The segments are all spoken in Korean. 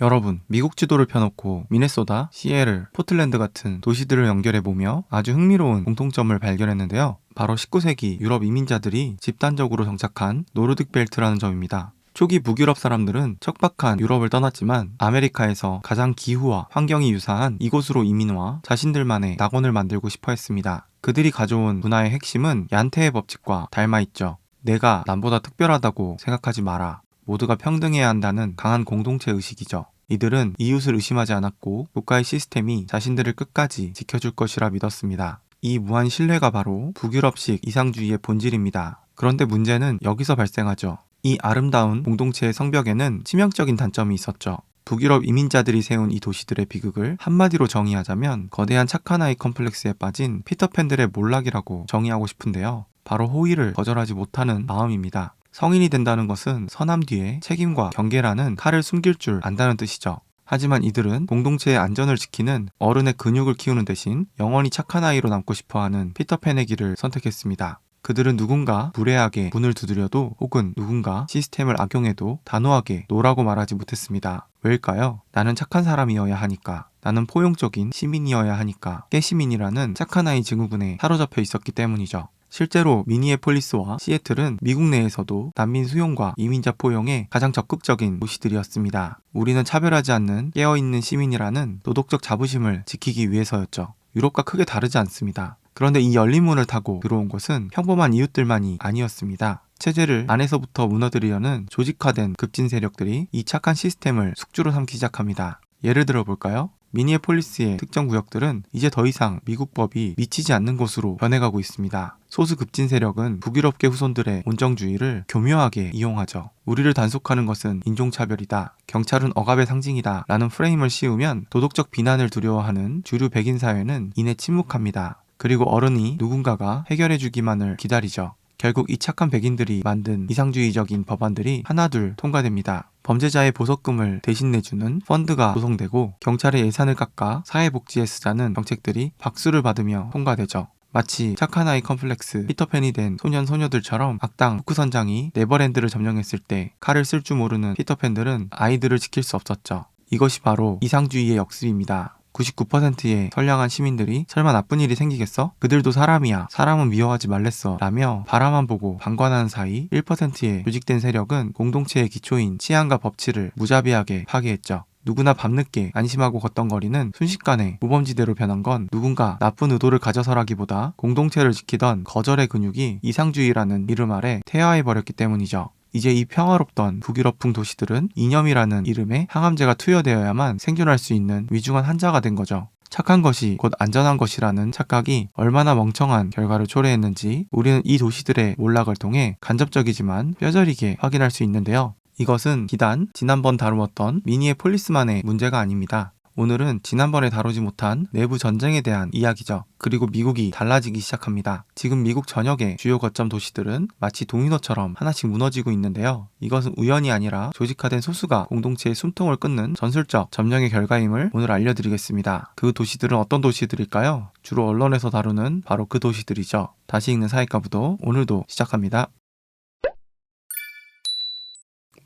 여러분, 미국 지도를 펴놓고 미네소다, 시애틀, 포틀랜드 같은 도시들을 연결해보며 아주 흥미로운 공통점을 발견했는데요. 바로 19세기 유럽 이민자들이 집단적으로 정착한 노르딕 벨트라는 점입니다. 초기 북유럽 사람들은 척박한 유럽을 떠났지만 아메리카에서 가장 기후와 환경이 유사한 이곳으로 이민와 자신들만의 낙원을 만들고 싶어 했습니다. 그들이 가져온 문화의 핵심은 얀테의 법칙과 닮아 있죠. 내가 남보다 특별하다고 생각하지 마라. 모두가 평등해야 한다는 강한 공동체 의식이죠. 이들은 이웃을 의심하지 않았고 국가의 시스템이 자신들을 끝까지 지켜줄 것이라 믿었습니다. 이 무한 신뢰가 바로 북유럽식 이상주의의 본질입니다. 그런데 문제는 여기서 발생하죠. 이 아름다운 공동체의 성벽에는 치명적인 단점이 있었죠. 북유럽 이민자들이 세운 이 도시들의 비극을 한마디로 정의하자면 거대한 착한 아이 컴플렉스에 빠진 피터팬들의 몰락이라고 정의하고 싶은데요. 바로 호의를 거절하지 못하는 마음입니다. 성인이 된다는 것은 선함 뒤에 책임과 경계라는 칼을 숨길 줄 안다는 뜻이죠. 하지만 이들은 공동체의 안전을 지키는 어른의 근육을 키우는 대신 영원히 착한 아이로 남고 싶어 하는 피터팬의 길을 선택했습니다. 그들은 누군가 무례하게 문을 두드려도 혹은 누군가 시스템을 악용해도 단호하게 노라고 말하지 못했습니다. 왜일까요? 나는 착한 사람이어야 하니까. 나는 포용적인 시민이어야 하니까. 깨시민이라는 착한 아이 증후군에 사로잡혀 있었기 때문이죠. 실제로 미니애폴리스와 시애틀은 미국 내에서도 난민 수용과 이민자 포용에 가장 적극적인 도시들이었습니다. 우리는 차별하지 않는 깨어있는 시민이라는 도덕적 자부심을 지키기 위해서였죠. 유럽과 크게 다르지 않습니다. 그런데 이 열린 문을 타고 들어온 것은 평범한 이웃들만이 아니었습니다. 체제를 안에서부터 무너뜨리려는 조직화된 급진 세력들이 이 착한 시스템을 숙주로 삼기 시작합니다. 예를 들어 볼까요? 미니애폴리스의 특정 구역들은 이제 더 이상 미국 법이 미치지 않는 곳으로 변해가고 있습니다. 소수 급진 세력은 북유럽계 후손들의 온정주의를 교묘하게 이용하죠. 우리를 단속하는 것은 인종차별이다. 경찰은 억압의 상징이다. 라는 프레임을 씌우면 도덕적 비난을 두려워하는 주류 백인 사회는 이내 침묵합니다. 그리고 어른이 누군가가 해결해주기만을 기다리죠. 결국 이 착한 백인들이 만든 이상주의적인 법안들이 하나둘 통과됩니다. 범죄자의 보석금을 대신 내주는 펀드가 구성되고 경찰의 예산을 깎아 사회복지에 쓰자는 정책들이 박수를 받으며 통과되죠. 마치 착한 아이 컴플렉스 피터팬이 된 소년 소녀들처럼 악당 후크 선장이 네버랜드를 점령했을 때 칼을 쓸 줄 모르는 피터팬들은 아이들을 지킬 수 없었죠. 이것이 바로 이상주의의 역습입니다. 99%의 선량한 시민들이 설마 나쁜 일이 생기겠어? 그들도 사람이야. 사람은 미워하지 말랬어. 라며 바라만 보고 방관하는 사이 1%의 조직된 세력은 공동체의 기초인 치안과 법치를 무자비하게 파괴했죠. 누구나 밤늦게 안심하고 걷던 거리는 순식간에 무범지대로 변한 건 누군가 나쁜 의도를 가져서라기보다 공동체를 지키던 거절의 근육이 이상주의라는 이름 아래 퇴화해버렸기 때문이죠. 이제 이 평화롭던 북유럽풍 도시들은 이념이라는 이름에 항암제가 투여되어야만 생존할 수 있는 위중한 한자가 된 거죠. 착한 것이 곧 안전한 것이라는 착각이 얼마나 멍청한 결과를 초래했는지 우리는 이 도시들의 몰락을 통해 간접적이지만 뼈저리게 확인할 수 있는데요. 이것은 비단 지난번 다루었던 미니의 폴리스만의 문제가 아닙니다. 오늘은 지난번에 다루지 못한 내부 전쟁에 대한 이야기죠. 그리고 미국이 달라지기 시작합니다. 지금 미국 전역의 주요 거점 도시들은 마치 도미노처럼 하나씩 무너지고 있는데요. 이것은 우연이 아니라 조직화된 소수가 공동체의 숨통을 끊는 전술적 점령의 결과임을 오늘 알려드리겠습니다. 그 도시들은 어떤 도시들일까요? 주로 언론에서 다루는 바로 그 도시들이죠. 다시 읽는 사회과부도 오늘도 시작합니다.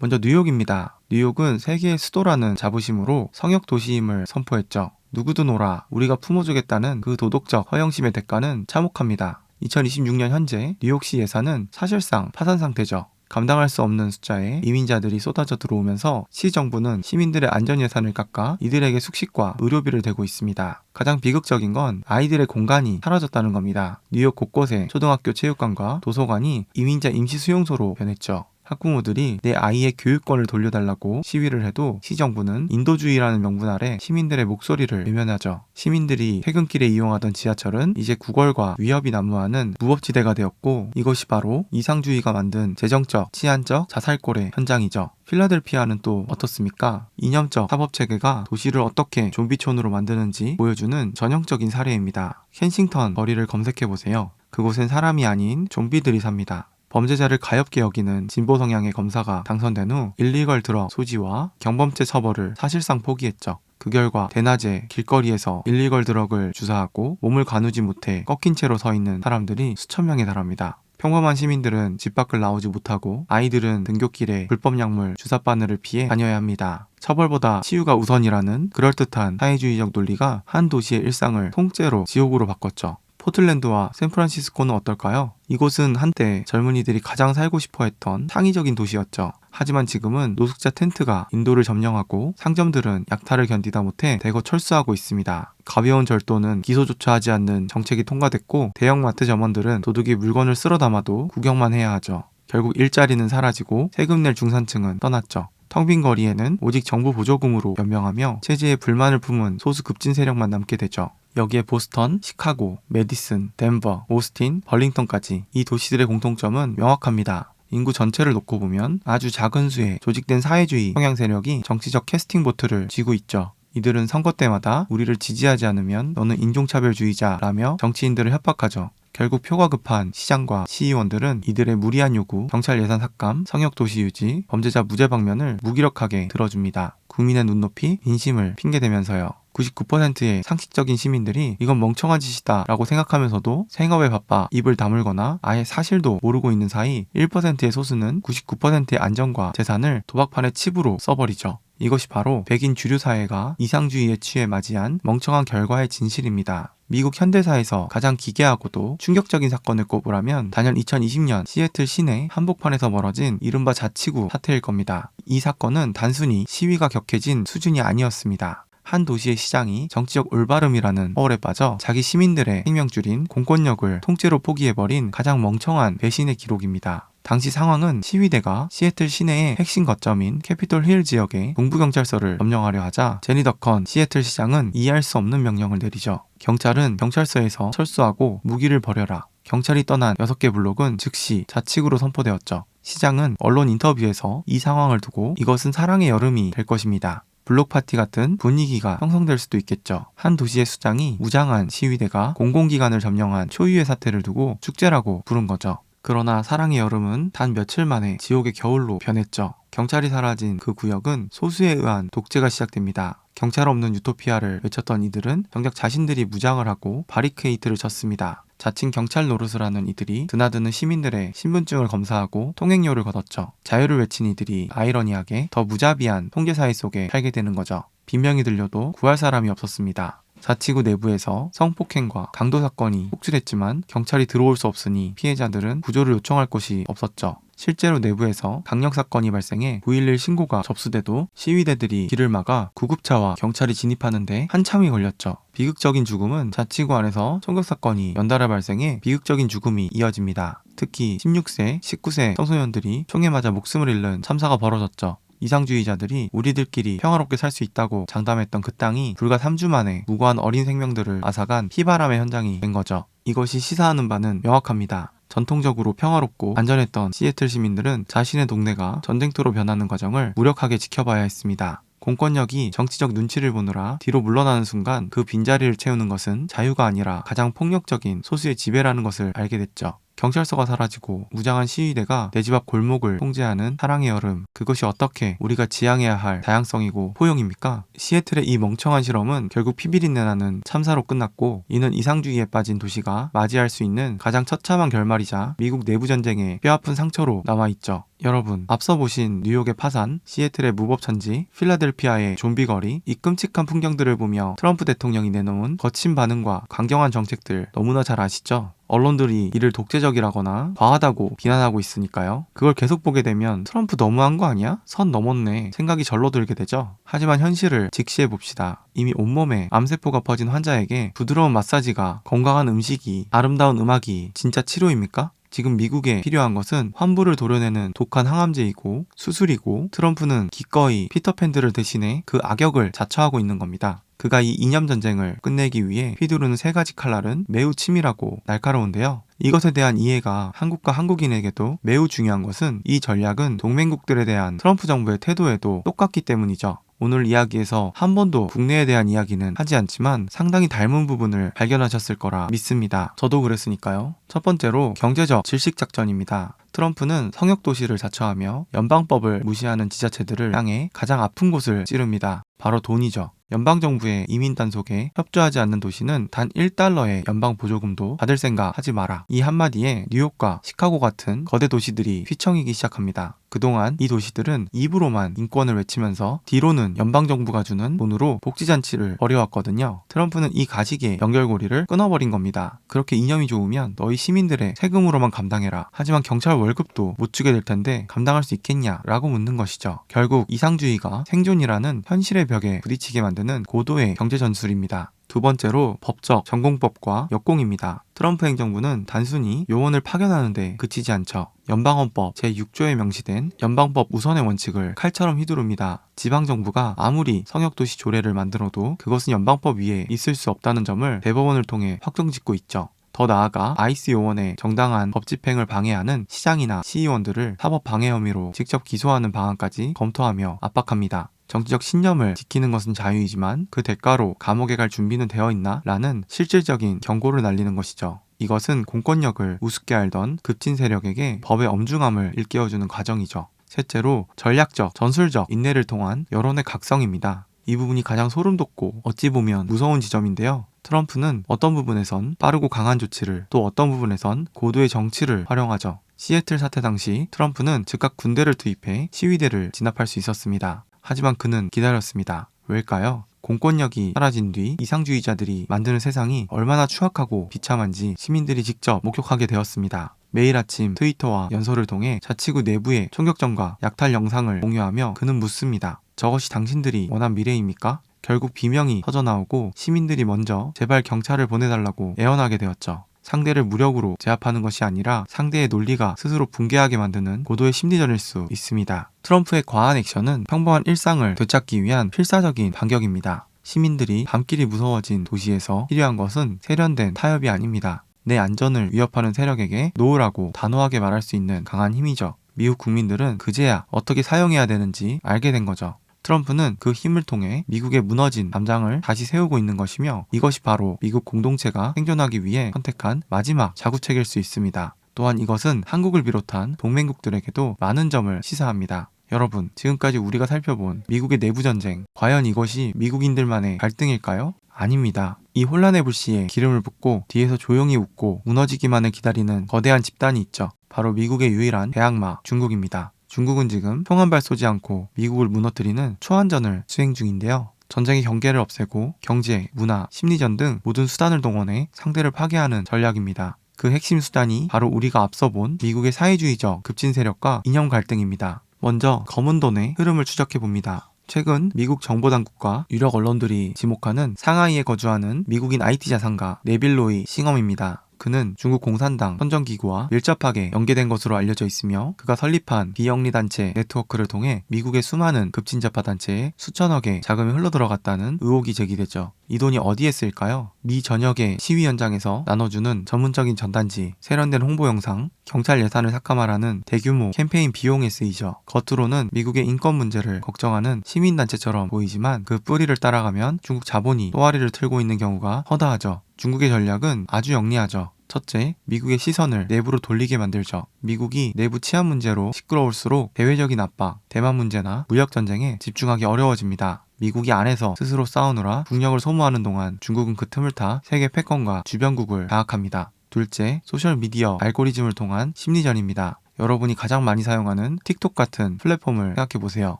먼저 뉴욕입니다. 뉴욕은 세계의 수도라는 자부심으로 성역 도시임을 선포했죠. 누구든 오라, 우리가 품어주겠다는 그 도덕적 허영심의 대가는 참혹합니다. 2026년 현재 뉴욕시 예산은 사실상 파산 상태죠. 감당할 수 없는 숫자의 이민자들이 쏟아져 들어오면서 시 정부는 시민들의 안전 예산을 깎아 이들에게 숙식과 의료비를 대고 있습니다. 가장 비극적인 건 아이들의 공간이 사라졌다는 겁니다. 뉴욕 곳곳에 초등학교 체육관과 도서관이 이민자 임시 수용소로 변했죠. 학부모들이 내 아이의 교육권을 돌려달라고 시위를 해도 시정부는 인도주의라는 명분 아래 시민들의 목소리를 외면하죠. 시민들이 퇴근길에 이용하던 지하철은 이제 구걸과 위협이 난무하는 무법지대가 되었고 이것이 바로 이상주의가 만든 재정적, 치안적 자살골의 현장이죠. 필라델피아는 또 어떻습니까? 이념적 사법체계가 도시를 어떻게 좀비촌으로 만드는지 보여주는 전형적인 사례입니다. 켄싱턴 거리를 검색해보세요. 그곳엔 사람이 아닌 좀비들이 삽니다. 범죄자를 가엽게 여기는 진보 성향의 검사가 당선된 후 일리걸 드럭 소지와 경범죄 처벌을 사실상 포기했죠. 그 결과 대낮에 길거리에서 일리걸 드럭을 주사하고 몸을 가누지 못해 꺾인 채로 서 있는 사람들이 수천 명에 달합니다. 평범한 시민들은 집 밖을 나오지 못하고 아이들은 등굣길에 불법 약물 주사 바늘을 피해 다녀야 합니다. 처벌보다 치유가 우선이라는 그럴듯한 사회주의적 논리가 한 도시의 일상을 통째로 지옥으로 바꿨죠. 포틀랜드와 샌프란시스코는 어떨까요? 이곳은 한때 젊은이들이 가장 살고 싶어 했던 창의적인 도시였죠. 하지만 지금은 노숙자 텐트가 인도를 점령하고 상점들은 약탈을 견디다 못해 대거 철수하고 있습니다. 가벼운 절도는 기소조차 하지 않는 정책이 통과됐고 대형마트 점원들은 도둑이 물건을 쓸어 담아도 구경만 해야 하죠. 결국 일자리는 사라지고 세금 낼 중산층은 떠났죠. 텅 빈 거리에는 오직 정부 보조금으로 연명하며 체제에 불만을 품은 소수 급진 세력만 남게 되죠. 여기에 보스턴, 시카고, 메디슨, 덴버, 오스틴, 벌링턴까지 이 도시들의 공통점은 명확합니다. 인구 전체를 놓고 보면 아주 작은 수의 조직된 사회주의 성향 세력이 정치적 캐스팅 보트를 쥐고 있죠. 이들은 선거 때마다 우리를 지지하지 않으면 너는 인종차별주의자라며 정치인들을 협박하죠. 결국 표가 급한 시장과 시의원들은 이들의 무리한 요구, 경찰 예산 삭감, 성역 도시 유지, 범죄자 무죄 방면을 무기력하게 들어줍니다. 국민의 눈높이, 민심을 핑계대면서요. 99%의 상식적인 시민들이 이건 멍청한 짓이다 라고 생각하면서도 생업에 바빠 입을 다물거나 아예 사실도 모르고 있는 사이 1%의 소수는 99%의 안전과 재산을 도박판의 칩으로 써버리죠. 이것이 바로 백인 주류 사회가 이상주의에 취해 맞이한 멍청한 결과의 진실입니다. 미국 현대사에서 가장 기괴하고도 충격적인 사건을 꼽으라면 단연 2020년 시애틀 시내 한복판에서 벌어진 이른바 자치구 사태일 겁니다. 이 사건은 단순히 시위가 격해진 수준이 아니었습니다. 한 도시의 시장이 정치적 올바름이라는 허울에 빠져 자기 시민들의 생명 줄인 공권력을 통째로 포기해버린 가장 멍청한 배신의 기록입니다. 당시 상황은 시위대가 시애틀 시내의 핵심 거점인 캐피톨 힐 지역에 동부경찰서를 점령하려 하자 제니 더컨 시애틀 시장은 이해할 수 없는 명령을 내리죠. 경찰은 경찰서에서 철수하고 무기를 버려라. 경찰이 떠난 6개 블록은 즉시 자치구로 선포되었죠. 시장은 언론 인터뷰에서 이 상황을 두고 이것은 사랑의 여름이 될 것입니다. 블록 파티 같은 분위기가 형성될 수도 있겠죠. 한 도시의 수장이 무장한 시위대가 공공기관을 점령한 초유의 사태를 두고 축제라고 부른 거죠. 그러나 사랑의 여름은 단 며칠 만에 지옥의 겨울로 변했죠. 경찰이 사라진 그 구역은 소수에 의한 독재가 시작됩니다. 경찰 없는 유토피아를 외쳤던 이들은 정작 자신들이 무장을 하고 바리케이트를 쳤습니다. 자칭 경찰 노릇을 하는 이들이 드나드는 시민들의 신분증을 검사하고 통행료를 걷었죠. 자유를 외친 이들이 아이러니하게 더 무자비한 통계사회 속에 살게 되는 거죠. 빈명이 들려도 구할 사람이 없었습니다. 자치구 내부에서 성폭행과 강도 사건이 폭출했지만 경찰이 들어올 수 없으니 피해자들은 구조를 요청할 곳이 없었죠. 실제로 내부에서 강력 사건이 발생해 911 신고가 접수돼도 시위대들이 길을 막아 구급차와 경찰이 진입하는데 한참이 걸렸죠. 비극적인 죽음은 자치구 안에서 총격 사건이 연달아 발생해 비극적인 죽음이 이어집니다. 특히 16세, 19세 청소년들이 총에 맞아 목숨을 잃는 참사가 벌어졌죠. 이상주의자들이 우리들끼리 평화롭게 살 수 있다고 장담했던 그 땅이 불과 3주 만에 무고한 어린 생명들을 앗아간 피바람의 현장이 된 거죠. 이것이 시사하는 바는 명확합니다. 전통적으로 평화롭고 안전했던 시애틀 시민들은 자신의 동네가 전쟁터로 변하는 과정을 무력하게 지켜봐야 했습니다. 공권력이 정치적 눈치를 보느라 뒤로 물러나는 순간 그 빈자리를 채우는 것은 자유가 아니라 가장 폭력적인 소수의 지배라는 것을 알게 됐죠. 경찰서가 사라지고 무장한 시위대가 내 집 앞 골목을 통제하는 사랑의 여름 그것이 어떻게 우리가 지향해야 할 다양성이고 포용입니까? 시애틀의 이 멍청한 실험은 결국 피비린내 나는 참사로 끝났고 이는 이상주의에 빠진 도시가 맞이할 수 있는 가장 처참한 결말이자 미국 내부 전쟁의 뼈아픈 상처로 남아 있죠. 여러분, 앞서 보신 뉴욕의 파산, 시애틀의 무법천지, 필라델피아의 좀비거리, 이 끔찍한 풍경들을 보며 트럼프 대통령이 내놓은 거친 반응과 강경한 정책들 너무나 잘 아시죠? 언론들이 이를 독재적이라거나 과하다고 비난하고 있으니까요. 그걸 계속 보게 되면 트럼프 너무한 거 아니야? 선 넘었네. 생각이 절로 들게 되죠. 하지만 현실을 직시해 봅시다. 이미 온몸에 암세포가 퍼진 환자에게 부드러운 마사지가 건강한 음식이 아름다운 음악이 진짜 치료입니까? 지금 미국에 필요한 것은 환부를 도려내는 독한 항암제이고 수술이고 트럼프는 기꺼이 피터팬들을 대신해 그 악역을 자처하고 있는 겁니다. 그가 이 이념 전쟁을 끝내기 위해 휘두르는 세 가지 칼날은 매우 치밀하고 날카로운데요. 이것에 대한 이해가 한국과 한국인에게도 매우 중요한 것은 이 전략은 동맹국들에 대한 트럼프 정부의 태도에도 똑같기 때문이죠. 오늘 이야기에서 한 번도 국내에 대한 이야기는 하지 않지만 상당히 닮은 부분을 발견하셨을 거라 믿습니다. 저도 그랬으니까요. 첫 번째로 경제적 질식 작전입니다. 트럼프는 성역 도시를 자처하며 연방법을 무시하는 지자체들을 향해 가장 아픈 곳을 찌릅니다. 바로 돈이죠. 연방정부의 이민 단속에 협조하지 않는 도시는 단 1달러의 연방 보조금도 받을 생각 하지 마라. 이 한마디에 뉴욕과 시카고 같은 거대 도시들이 휘청이기 시작합니다. 그동안 이 도시들은 입으로만 인권을 외치면서 뒤로는 연방정부가 주는 돈으로 복지잔치를 벌여왔거든요. 트럼프는 이 가식의 연결고리를 끊어버린 겁니다. 그렇게 이념이 좋으면 너희 시민들의 세금으로만 감당해라. 하지만 경찰 월급도 못 주게 될 텐데 감당할 수 있겠냐? 라고 묻는 것이죠. 결국 이상주의가 생존이라는 현실의 벽에 부딪히게 만드는 고도의 경제 전술입니다. 두 번째로 법적 전공법과 역공입니다. 트럼프 행정부는 단순히 요원을 파견하는데 그치지 않죠. 연방헌법 제6조에 명시된 연방법 우선의 원칙을 칼처럼 휘두릅니다. 지방정부가 아무리 성역도시 조례를 만들어도 그것은 연방법 위에 있을 수 없다는 점을 대법원을 통해 확정 짓고 있죠. 더 나아가 아이스 요원의 정당한 법 집행을 방해하는 시장이나 시의원들을 사법 방해 혐의로 직접 기소하는 방안까지 검토하며 압박합니다. 정치적 신념을 지키는 것은 자유이지만 그 대가로 감옥에 갈 준비는 되어 있나? 라는 실질적인 경고를 날리는 것이죠. 이것은 공권력을 우습게 알던 급진 세력에게 법의 엄중함을 일깨워주는 과정이죠. 셋째로 전략적, 전술적 인내를 통한 여론의 각성입니다. 이 부분이 가장 소름 돋고 어찌 보면 무서운 지점인데요. 트럼프는 어떤 부분에선 빠르고 강한 조치를 또 어떤 부분에선 고도의 정치를 활용하죠. 시애틀 사태 당시 트럼프는 즉각 군대를 투입해 시위대를 진압할 수 있었습니다. 하지만 그는 기다렸습니다. 왜일까요? 공권력이 사라진 뒤 이상주의자들이 만드는 세상이 얼마나 추악하고 비참한지 시민들이 직접 목격하게 되었습니다. 매일 아침 트위터와 연설을 통해 자치구 내부의 총격전과 약탈 영상을 공유하며 그는 묻습니다. 저것이 당신들이 원한 미래입니까? 결국 비명이 터져나오고 시민들이 먼저 제발 경찰을 보내달라고 애원하게 되었죠. 상대를 무력으로 제압하는 것이 아니라 상대의 논리가 스스로 붕괴하게 만드는 고도의 심리전일 수 있습니다. 트럼프의 과한 액션은 평범한 일상을 되찾기 위한 필사적인 반격입니다. 시민들이 밤길이 무서워진 도시에서 필요한 것은 세련된 타협이 아닙니다. 내 안전을 위협하는 세력에게 놓으라고 단호하게 말할 수 있는 강한 힘이죠. 미국 국민들은 그제야 어떻게 사용해야 되는지 알게 된 거죠. 트럼프는 그 힘을 통해 미국의 무너진 담장을 다시 세우고 있는 것이며 이것이 바로 미국 공동체가 생존하기 위해 선택한 마지막 자구책일 수 있습니다. 또한 이것은 한국을 비롯한 동맹국들에게도 많은 점을 시사합니다. 여러분, 지금까지 우리가 살펴본 미국의 내부전쟁, 과연 이것이 미국인들만의 갈등일까요? 아닙니다. 이 혼란의 불씨에 기름을 붓고 뒤에서 조용히 웃고 무너지기만을 기다리는 거대한 집단이 있죠. 바로 미국의 유일한 대항마 중국입니다. 중국은 지금 총한발 쏘지 않고 미국을 무너뜨리는 초안전을 수행 중인데요. 전쟁의 경계를 없애고 경제, 문화, 심리전 등 모든 수단을 동원해 상대를 파괴하는 전략입니다. 그 핵심 수단이 바로 우리가 앞서 본 미국의 사회주의적 급진 세력과 이념 갈등입니다. 먼저 검은 돈의 흐름을 추적해 봅니다. 최근 미국 정보당국과 유력 언론들이 지목하는 상하이에 거주하는 미국인 IT 자산가 네빌로이 싱엄입니다. 그는 중국 공산당 선정기구와 밀접하게 연계된 것으로 알려져 있으며 그가 설립한 비영리 단체 네트워크를 통해 미국의 수많은 급진자파 단체에 수천억의 자금이 흘러들어갔다는 의혹이 제기되죠. 이 돈이 어디에 쓸까요? 미 전역의 시위 현장에서 나눠주는 전문적인 전단지, 세련된 홍보 영상, 경찰 예산을 삭감하라는 대규모 캠페인 비용에 쓰이죠. 겉으로는 미국의 인권 문제를 걱정하는 시민단체처럼 보이지만 그 뿌리를 따라가면 중국 자본이 또아리를 틀고 있는 경우가 허다하죠. 중국의 전략은 아주 영리하죠. 첫째, 미국의 시선을 내부로 돌리게 만들죠. 미국이 내부 치안 문제로 시끄러울수록 대외적인 압박, 대만 문제나 무역 전쟁에 집중하기 어려워집니다. 미국이 안에서 스스로 싸우느라 국력을 소모하는 동안 중국은 그 틈을 타 세계 패권과 주변국을 장악합니다. 둘째, 소셜미디어 알고리즘을 통한 심리전입니다. 여러분이 가장 많이 사용하는 틱톡 같은 플랫폼을 생각해보세요.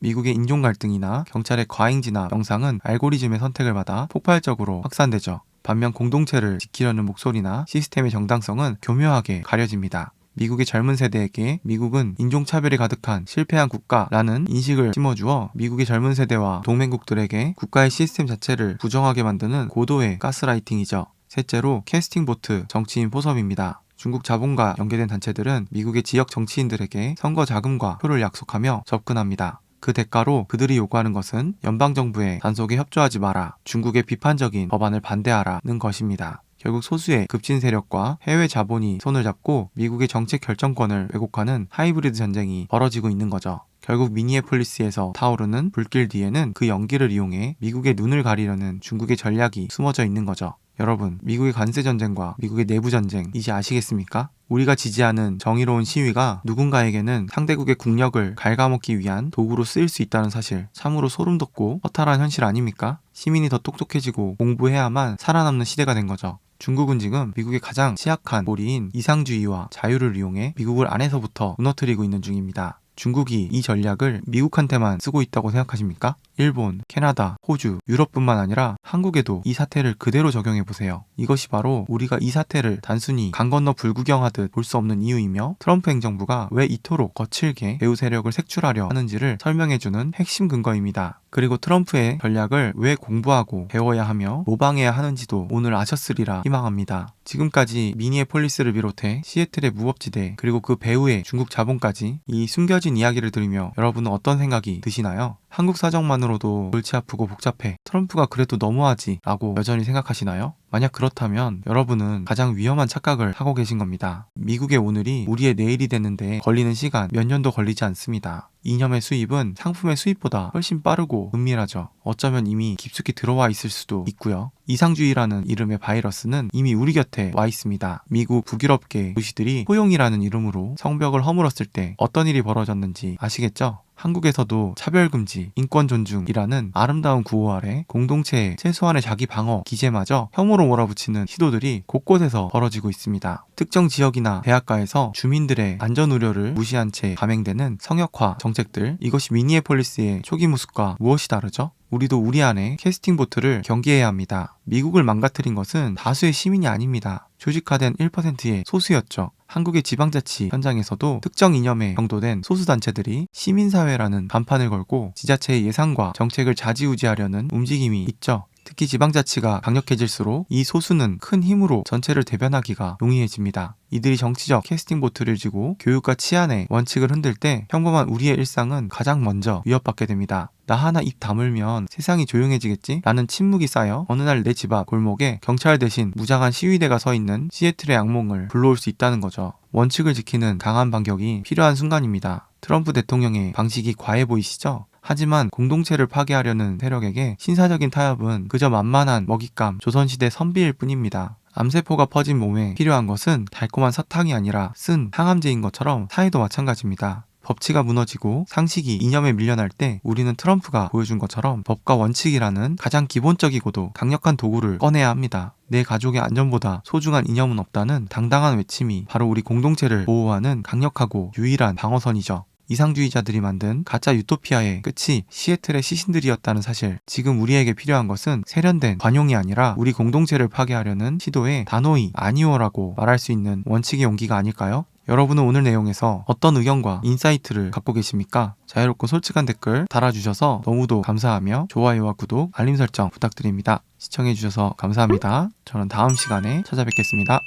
미국의 인종 갈등이나 경찰의 과잉 진압 영상은 알고리즘의 선택을 받아 폭발적으로 확산되죠. 반면 공동체를 지키려는 목소리나 시스템의 정당성은 교묘하게 가려집니다. 미국의 젊은 세대에게 미국은 인종차별이 가득한 실패한 국가라는 인식을 심어주어 미국의 젊은 세대와 동맹국들에게 국가의 시스템 자체를 부정하게 만드는 고도의 가스라이팅이죠. 셋째로 캐스팅 보트 정치인 포섭입니다. 중국 자본과 연계된 단체들은 미국의 지역 정치인들에게 선거 자금과 표를 약속하며 접근합니다. 그 대가로 그들이 요구하는 것은 연방정부의 단속에 협조하지 마라, 중국의 비판적인 법안을 반대하라는 것입니다. 결국 소수의 급진 세력과 해외 자본이 손을 잡고 미국의 정책 결정권을 왜곡하는 하이브리드 전쟁이 벌어지고 있는 거죠. 결국 미니애폴리스에서 타오르는 불길 뒤에는 그 연기를 이용해 미국의 눈을 가리려는 중국의 전략이 숨어져 있는 거죠. 여러분, 미국의 관세 전쟁과 미국의 내부 전쟁 이제 아시겠습니까? 우리가 지지하는 정의로운 시위가 누군가에게는 상대국의 국력을 갉아먹기 위한 도구로 쓰일 수 있다는 사실 참으로 소름 돋고 허탈한 현실 아닙니까? 시민이 더 똑똑해지고 공부해야만 살아남는 시대가 된 거죠. 중국은 지금 미국의 가장 취약한 고리인 이상주의와 자유를 이용해 미국을 안에서부터 무너뜨리고 있는 중입니다. 중국이 이 전략을 미국한테만 쓰고 있다고 생각하십니까? 일본, 캐나다, 호주, 유럽뿐만 아니라 한국에도 이 사태를 그대로 적용해 보세요. 이것이 바로 우리가 이 사태를 단순히 강 건너 불구경하듯 볼 수 없는 이유이며 트럼프 행정부가 왜 이토록 거칠게 배후 세력을 색출하려 하는지를 설명해주는 핵심 근거입니다. 그리고 트럼프의 전략을 왜 공부하고 배워야 하며 모방해야 하는지도 오늘 아셨으리라 희망합니다. 지금까지 미니애폴리스를 비롯해 시애틀의 무법지대 그리고 그 배후의 중국 자본까지 이 숨겨진 이야기를 들으며 여러분은 어떤 생각이 드시나요? 한국 사정만 으로도 골치 아프고 복잡해. 트럼프가 그래도 너무하지. 라고 여전히 생각하시나요? 만약 그렇다면 여러분은 가장 위험한 착각을 하고 계신 겁니다. 미국의 오늘이 우리의 내일이 되는데 걸리는 시간 몇 년도 걸리지 않습니다. 이념의 수입은 상품의 수입보다 훨씬 빠르고 은밀하죠. 어쩌면 이미 깊숙이 들어와 있을 수도 있고요. 이상주의라는 이름의 바이러스는 이미 우리 곁에 와 있습니다. 미국 북유럽계 도시들이 포용이라는 이름으로 성벽을 허물었을 때 어떤 일이 벌어졌는지 아시겠죠? 한국에서도 차별금지, 인권 존중이라는 아름다운 구호 아래 공동체의 최소한의 자기 방어 기제마저 혐오로 몰아붙이는 시도들이 곳곳에서 벌어지고 있습니다. 특정 지역이나 대학가에서 주민들의 안전 우려를 무시한 채 감행되는 성역화 정책들 이것이 미니애폴리스의 초기 모습과 무엇이 다르죠? 우리도 우리 안에 캐스팅 보트를 경계해야 합니다. 미국을 망가뜨린 것은 다수의 시민이 아닙니다. 조직화된 1%의 소수였죠. 한국의 지방자치 현장에서도 특정 이념에 경도된 소수단체들이 시민사회라는 간판을 걸고 지자체의 예산과 정책을 좌지우지하려는 움직임이 있죠. 특히 지방자치가 강력해질수록 이 소수는 큰 힘으로 전체를 대변하기가 용이해집니다. 이들이 정치적 캐스팅 보트를 쥐고 교육과 치안의 원칙을 흔들 때 평범한 우리의 일상은 가장 먼저 위협받게 됩니다. 나 하나 입 다물면 세상이 조용해지겠지? 라는 침묵이 쌓여 어느 날 내 집 앞 골목에 경찰 대신 무장한 시위대가 서 있는 시애틀의 악몽을 불러올 수 있다는 거죠. 원칙을 지키는 강한 반격이 필요한 순간입니다. 트럼프 대통령의 방식이 과해 보이시죠? 하지만 공동체를 파괴하려는 세력에게 신사적인 타협은 그저 만만한 먹잇감, 조선시대 선비일 뿐입니다. 암세포가 퍼진 몸에 필요한 것은 달콤한 사탕이 아니라 쓴 항암제인 것처럼 사회도 마찬가지입니다. 법치가 무너지고 상식이 이념에 밀려날 때 우리는 트럼프가 보여준 것처럼 법과 원칙이라는 가장 기본적이고도 강력한 도구를 꺼내야 합니다. 내 가족의 안전보다 소중한 이념은 없다는 당당한 외침이 바로 우리 공동체를 보호하는 강력하고 유일한 방어선이죠. 이상주의자들이 만든 가짜 유토피아의 끝이 시애틀의 시신들이었다는 사실. 지금 우리에게 필요한 것은 세련된 관용이 아니라 우리 공동체를 파괴하려는 시도에 단호히 아니오라고 말할 수 있는 원칙의 용기가 아닐까요? 여러분은 오늘 내용에서 어떤 의견과 인사이트를 갖고 계십니까? 자유롭고 솔직한 댓글 달아주셔서 너무도 감사하며 좋아요와 구독, 알림 설정 부탁드립니다. 시청해주셔서 감사합니다. 저는 다음 시간에 찾아뵙겠습니다.